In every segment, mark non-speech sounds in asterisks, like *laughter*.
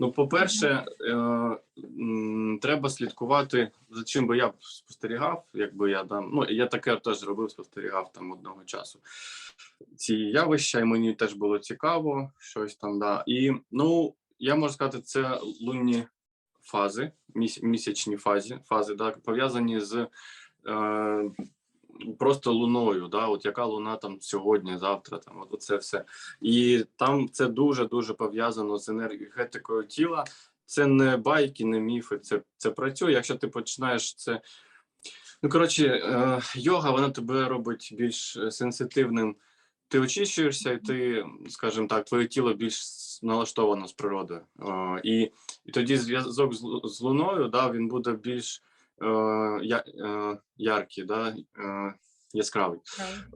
Ну, по-перше, е, треба слідкувати за чим би я спостерігав, якби я там. Ну, я таке теж робив, спостерігав там одного часу. Ці явища, і мені теж було цікаво, щось там, да. І ну, я можу сказати, це лунні фази, місячні фази, фази, да, пов'язані з е, просто луною, да, от яка луна там сьогодні, завтра, там, от це все. І там це дуже дуже пов'язано з енергетикою тіла. Це не байки, не міфи. Це, це працює. Якщо ти починаєш це. Ну, коротше, е, йога вона тебе робить більш е, сенситивним. Ти очищуєшся, і ти, скажімо так, твоє тіло більш налаштовано з природою. Е, і, і тоді зв'язок з, з луною, да, він буде більш я, е, яркий, да, яскравий.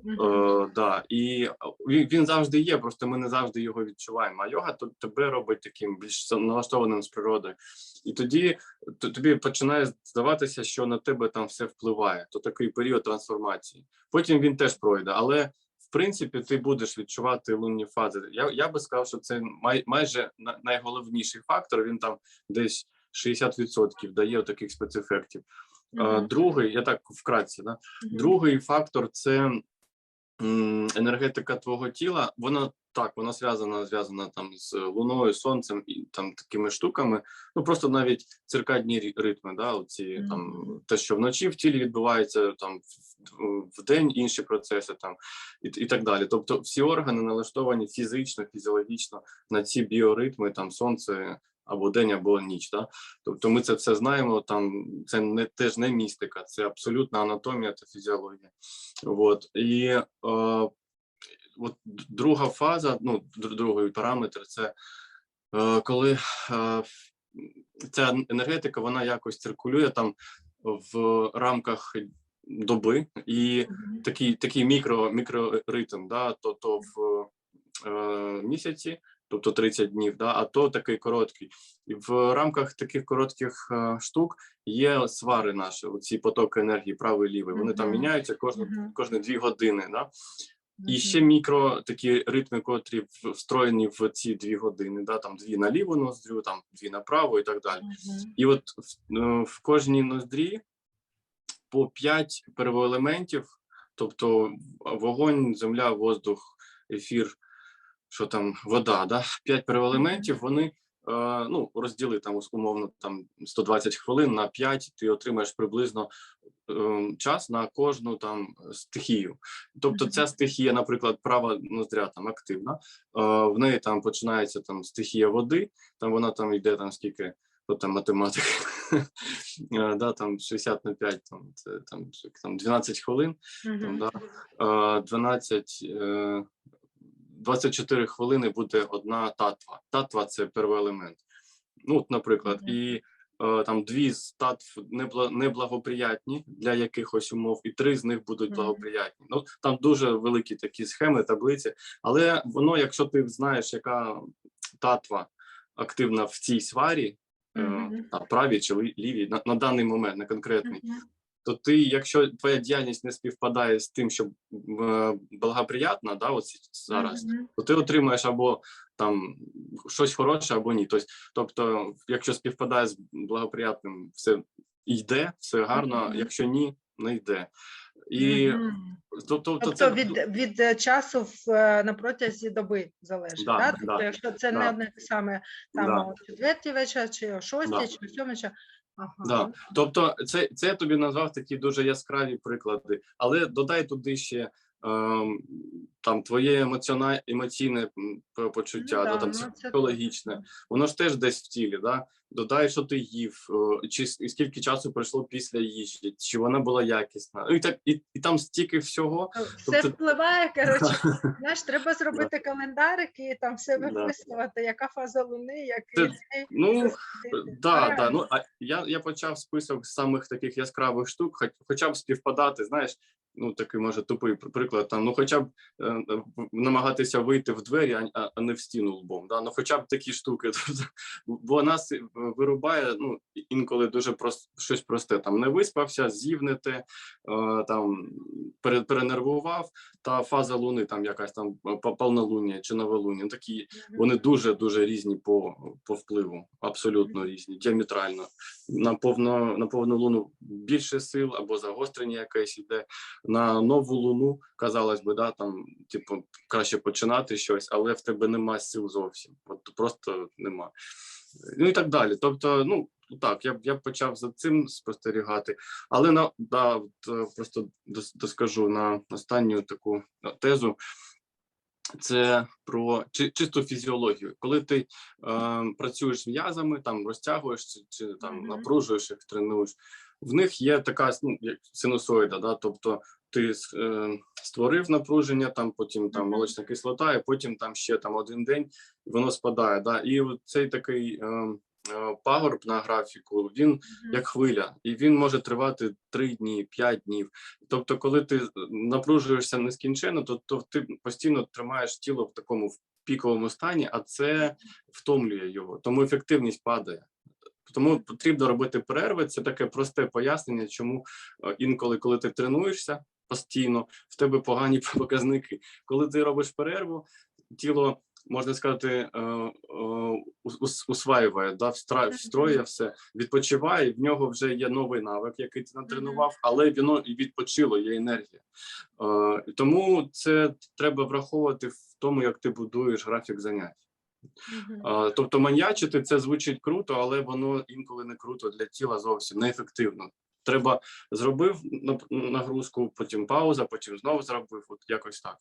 Е, да. І він, він завжди є, просто ми не завжди його відчуваємо. А йога то тебе робить таким більш налаштованим з природою. І тоді т- тобі починає здаватися, що на тебе там все впливає. То такий період трансформації. Потім він теж пройде, але в принципі ти будеш відчувати лунні фази. Я, я би сказав, що це май, майже найголовніший фактор. Він там десь 60% дає таких спецефектів. Е, Другий, я так вкратці, да? Другий фактор це енергетика твого тіла. Вона так, вона зв'язана, зв'язана там з луною, сонцем і там такими штуками. Ну просто навіть циркадні ритми, да, оці там те, що вночі в тілі відбувається, там в, в день інші процеси, там і, і так далі. Тобто, всі органи налаштовані фізично, фізіологічно на ці біоритми, там сонце. Або день, або ніч, да? тобто ми це все знаємо. Там це не теж не містика, це абсолютна анатомія та фізіологія. От і е, от друга фаза, ну другий параметр, це е, коли е, ця енергетика вона якось циркулює там в рамках доби, і такий такий мікро мікроритм, да, то, то в е, місяці, тобто 30 днів, да, а то такий короткий. І в рамках таких коротких е, штук є свари наші, оці потоки енергії, правий лівий. Вони там міняються кожні, Мгм. кожні дві години. Да? І ще мікро такі ритми, котрі встроєні в ці дві години, да, там дві на ліву ноздрю, там дві направо і так далі. І от в, е, в кожній ноздрі по 5 первоелементів, тобто вогонь, земля, воздух, ефір, що там, вода, да? 5 первоелементів, вони е, ну, розділи там умовно там 120 хвилин на 5, ти отримаєш приблизно е, час на кожну там стихію. Тобто, ця стихія, наприклад, права ноздря там активна, е, в неї там починається там стихія води, там вона там йде там скільки. От там математика, *laughs* да, там 60 на 5, там, це, там, там 12 хвилин, там, да, е, 12, е, 24 хвилини буде одна татва. Татва це первоелемент. Ну, от, наприклад, Мгм. і е, там дві з татв неблагоприятні для якихось умов, і три з них будуть Мгм. благоприятні. Ну там дуже великі такі схеми, таблиці, але воно, якщо ти знаєш, яка татва активна в цій сварі, е, Мгм. на правій чи лі- лівій, на, на даний момент, на конкретний, то ти, якщо твоя діяльність не співпадає з тим, що е, благоприятна, да, от зараз, то ти отримаєш або там щось хороше, або ні. Тобто, тобто, якщо співпадає з благоприятним, все йде, все гарно, Мгм. якщо ні, не йде. І Мгм. то, то, то Тобто це від, від е, часу в, е, на протязі доби залежить, Да, да? да, Тобто, якщо це да. не одне те саме там Да. о четвертій вечір, чи о шостій, Да. чи о сьомій, чи... Ага. Да. Тобто, це, це я тобі назвав такі дуже яскраві приклади, але додай туди ще там твоє емоціона, емоційне почуття, Ну да, да, там ну, психологічне, воно ж теж десь в тілі. Да? Додай, що ти їв, е, чи скільки часу пройшло після їжі, чи вона була якісна. Ну, і, так, і, і там стільки всього. Ну, Все Тобто- впливає, *laughs* коротше. Знаєш, треба зробити календарик і там все виписувати, яка фаза луни, який Ну, Да, да. Ну а я, я почав список з самих таких яскравих штук, хоч, хоча б співпадати, знаєш, ну такий може тупий приклад. Там ну, хоча б е, е, намагатися вийти в двері, а- а, не в стіну лбом. Да? Ну, хоча б такі штуки. *laughs* Тобто, бо нас вирубає ну інколи дуже просто щось просте. Там не виспався, з'їв не те, е, там пере- перенервував, та фаза луни, там якась там повнолуння чи новолуння. Такі вони дуже дуже різні по, по впливу, абсолютно різні, діаметрально. На повно на повну луну більше сил або загострення якесь іде. На нову луну, казалось би, да, там, типу, краще починати щось, але в тебе нема сил зовсім. От просто нема. Ну і так далі. Тобто, ну так, я я почав за цим спостерігати, але на да, е, просто доскажу на останню таку е, тезу. Це про чи, чисту фізіологію. Коли ти е, працюєш з м'язами, там розтягуєш чи, чи там напружуєш їх, тренуєш, в них є така ну, як синусоїда, да? тобто ти е, створив напруження, там потім там молочна кислота, і потім там ще там один день воно спадає. Да? І цей такий е, е, пагорб на графіку, він Мгм. як хвиля, і він може тривати 3 дні, 5 днів. Тобто, коли ти напружуєшся нескінченно, то, то ти постійно тримаєш тіло в такому піковому стані, а це втомлює його, тому ефективність падає. Тому потрібно робити перерви. Це таке просте пояснення, чому е, інколи, коли ти тренуєшся постійно, в тебе погані *laughs* показники. Коли ти робиш перерву, тіло можна сказати, е, е, усваює, да, встроює все, відпочиває, в нього вже є новий навик, який ти натренував, але воно і відпочило, є енергія. Тому це треба враховувати в тому, як ти будуєш графік занять. Тобто маньячити це звучить круто, але воно інколи не круто для тіла зовсім неефективно. Треба зробив нагрузку, потім пауза, потім знову зробив. От якось так.